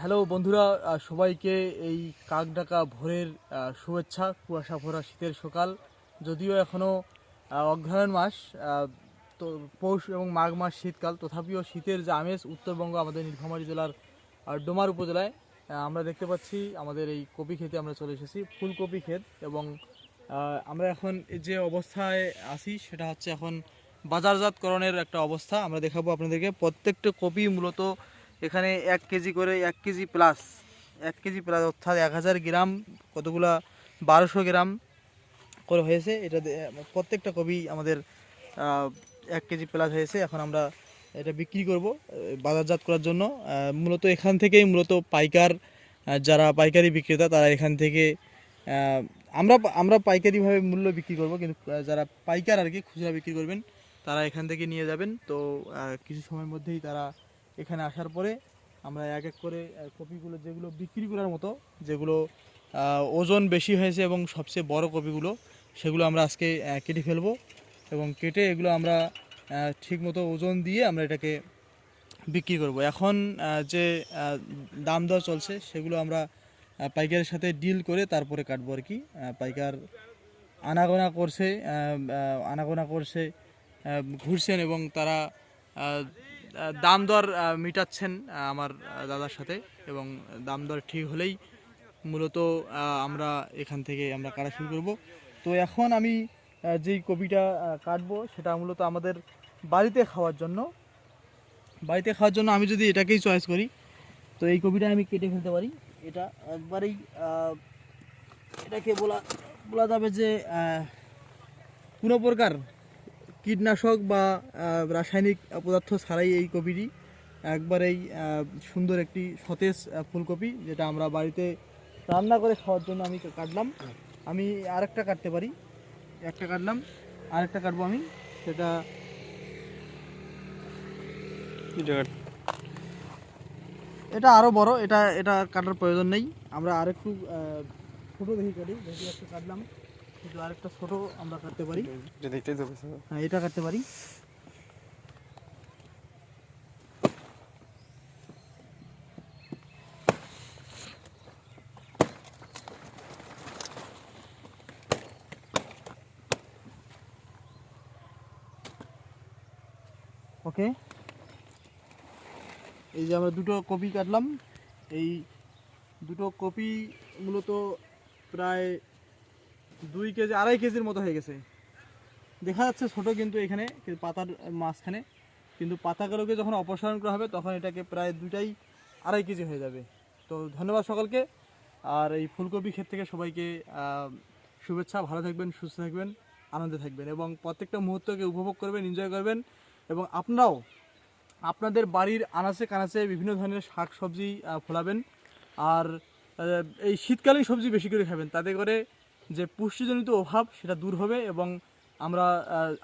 Hello বন্ধুরা সবাইকে এই কাকডাকা ভোরের শুভেচ্ছা, কুয়াশা ভরা শীতের সকাল। যদিও এখনও অগ্রহায়ণ মাস তো পৌষ এবং মাঘ মাস শীতকাল, তথাপিও শীতের যে আমেজ উত্তরবঙ্গ আমাদের নীলফামারী জেলার ডোমার উপজেলায় আমরা দেখতে পাচ্ছি আমাদের এই কপি খেতে আমরা চলে এসেছি, ফুলকপি ক্ষেত এবং আমরা এখন যে অবস্থায় আছি সেটা হচ্ছে এখন বাজারজাতকরণের একটা অবস্থা। আমরা দেখাবো আপনাদেরকে, প্রত্যেকটা কপি মূলত এখানে এক কেজি করে এক কেজি প্লাস এক কেজি প্লাস অর্থাৎ এক হাজার গ্রাম কতগুলা বারোশো গ্রাম করে হয়েছে। এটা প্রত্যেকটা কবি আমাদের এক কেজি প্লাস হয়েছে। এখন আমরা এটা বিক্রি করব, বাজারজাত করার জন্য। মূলত এখান থেকেই মূলত পাইকার যারা পাইকারি বিক্রেতা, তারা এখান থেকে আমরা আমরা পাইকারিভাবে মূল্য বিক্রি করব, কিন্তু যারা পাইকার আর কি, খুচরা বিক্রি করবেন, তারা এখান থেকে নিয়ে যাবেন। তো কিছু সময়ের মধ্যেই তারা এখানে আসার পরে আমরা এক এক করে কপিগুলো যেগুলো বিক্রি করার মতো, যেগুলো ওজন বেশি হয়েছে এবং সবচেয়ে বড় কপিগুলো, সেগুলো আমরা আজকে কেটে ফেলব এবং কেটে এগুলো আমরা ঠিকমতো ওজন দিয়ে আমরা এটাকে বিক্রি করব। এখন যে দাম দর চলছে সেগুলো আমরা পাইকারের সাথে ডিল করে তারপরে কাটবো আর কি। পাইকার আনাগোনা করছে আনাগোনা করছে ঘুরছেন এবং তারা দাম দর মিটাচ্ছেন আমার দাদার সাথে এবং দাম দর ঠিক হলেই মূলত আমরা এখান থেকে আমরা কাটা শুরু করব। তো এখন আমি যেই কপিটা কাটবো সেটা মূলত আমাদের বাড়িতে খাওয়ার জন্য। বাড়িতে খাওয়ার জন্য আমি যদি এটাকেই চয়েস করি, তো এই কপিটা আমি কেটে ফেলতে পারি। এটা একবারেই এটাকে বলা বলা যাবে যে কোনো প্রকার কীটনাশক বা রাসায়নিক পদার্থ ছাড়াই এই কপিটি একবারেই সুন্দর একটি সতেজ ফুলকপি যেটা আমরা বাড়িতে রান্না করে খাওয়ার জন্য আমি কাটলাম। আমি আরেকটা কাটতে পারি। একটা কাটলাম আরেকটা কাটবো আমি। সেটা এটা আরও বড় এটা এটা কাটার প্রয়োজন নেই। আমরা আরেকটু ছোট দেখি কাটি। দেখি একটা কাটলাম। কিন্তু আরেকটা ছোট আমরা কাটতে পারি। দেখতেই তো হ্যাঁ এটা কাটতে পারি। ওকে এই যে আমরা দুটো কপি কাটলাম। এই দুটো কপি মূলত প্রায় দুই কেজি, আড়াই কেজির মতো হয়ে গেছে। দেখা যাচ্ছে ছোট কিন্তু এখানে পাতার মাঝখানে। কিন্তু পাতাগুলোকে যখন অপসারণ করা হবে, তখন এটাকে প্রায় দুটাই আড়াই কেজি হয়ে যাবে। তো ধন্যবাদ সকলকে। আর এই ফুলকপি ক্ষেত থেকে সবাইকে শুভেচ্ছা। ভালো থাকবেন, সুস্থ থাকবেন, আনন্দে থাকবেন এবং প্রত্যেকটা মুহূর্তকে উপভোগ করবেন এনজয় করবেন এবং আপনারাও আপনাদের বাড়ির আনাচে কানাচে বিভিন্ন ধরনের শাক সবজি ফোলাবেন। আর এই শীতকালীন সবজি বেশি করে খাবেন, তাতে করে যে পুষ্টিজনিত অভাব সেটা দূর হবে এবং আমরা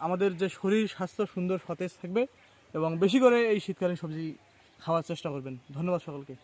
আমাদের যে শরীর স্বাস্থ্য সুন্দর, সতেজ থাকবে এবং বেশি করে এই শীতকালীন সবজি খাওয়ার চেষ্টা করবেন। ধন্যবাদ সকলকে।